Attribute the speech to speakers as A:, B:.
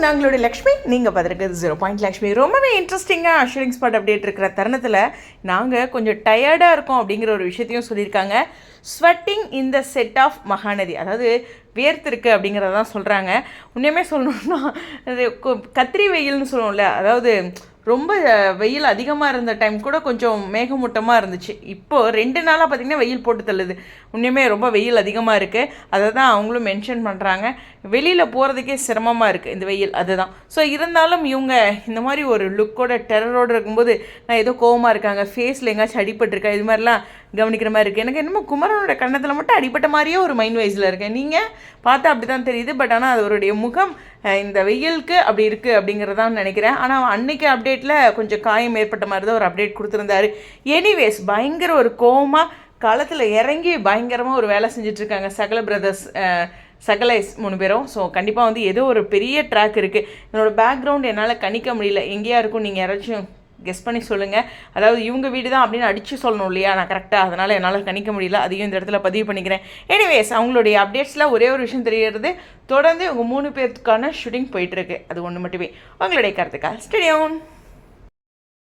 A: நாங்களுடைய லக்ஷ்மி நீங்கள் பார்த்துருக்கிறது zero point Lakshmi. ரொம்பவே இன்ட்ரெஸ்டிங்காக அஷூரிங் ஸ்பாட் அப்டேட் இருக்கிற தருணத்தில் நாங்கள் கொஞ்சம் டயர்டாக இருக்கோம் அப்படிங்கிற ஒரு விஷயத்தையும் சொல்லியிருக்காங்க. ஸ்வெட்டிங் இந்த செட் ஆஃப் மகாநதி அதாவது வேர்த்திருக்கு அப்படிங்கிறதான் சொல்கிறாங்க உண்மையுமே சொல்லணும்னா அது கொ- கத்திரி வெயில்னு சொல்லுவோம்ல அதாவது ரொம்ப வெயில் அதிகமாக இருந்த டைம் கூட கொஞ்சம் மேகமூட்டமாக இருந்துச்சு. இப்போது ரெண்டு நாளாக பார்த்திங்கன்னா வெயில் போட்டு தள்ளுது. உண்மையுமே ரொம்ப வெயில் அதிகமாக இருக்குது அதை தான் அவங்களும் மென்ஷன் பண்ணுறாங்க வெளியில் போகிறதுக்கே சிரமமாக இருக்குது இந்த வெயில். அதுதான் ஸோ இருந்தாலும் இவங்க இந்த மாதிரி ஒரு லுக்கோட டெரரோடு இருக்கும்போது நான் ஏதோ கோவமாக இருக்காங்க. ஃபேஸில் எங்கேயாச்சும் அடிபட்டிருக்கேன் இது மாதிரிலாம் கவனிக்கிற மாதிரி இருக்குது எனக்கு என்னமோ குமரனோட கன்னத்தில் மட்டும் அடிபட்ட மாதிரியே ஒரு மைண்ட் வைஸில் இருக்கேன். நீங்கள் பார்த்தா அப்படி தான் தெரியுது. பட் ஆனால் அவருடைய முகம் இந்த வெயிலுக்கு அப்படி இருக்குது அப்படிங்கிறதான் நினைக்கிறேன். ஆனால் அன்னைக்கு அப்டேட்டில் கொஞ்சம் காயம் ஏற்பட்ட மாதிரி தான் ஒரு அப்டேட் கொடுத்துருந்தாரு. எனிவேஸ் பயங்கர ஒரு கோமாக களத்தில் இறங்கி பயங்கரமாக ஒரு வேலை செஞ்சிட்ருக்காங்க சகல பிரதர்ஸ் சகலைஸ் மூணு பேரும். ஸோ கண்டிப்பாக வந்து ஏதோ ஒரு பெரிய ட்ராக் இருக்குது என்னோடய பேக்ரவுண்ட் என்னால் கணிக்க முடியல. எங்கேயா இருக்கும் நீங்கள் யாராச்சும் கெஸ் பண்ணி சொல்லுங்கள் அதாவது இவங்க வீடு தான் அப்படின்னு அடித்து சொல்லணும் இல்லையா? நான் கரெக்டாக அதனால் என்னால் கணிக்க முடியல. அதையும் இந்த இடத்துல பதிவு பண்ணிக்கிறேன். எனிவேஸ் அவங்களுடைய அப்டேட்ஸில் ஒரே ஒரு விஷயம் தெரியறது தொடர்ந்து உங்கள் மூணு பேருக்கான ஷூட்டிங் போயிட்டுருக்கு அது ஒன்று மட்டுமே. உங்களுடைய கருத்துக்கா ஸ்டேடியோன்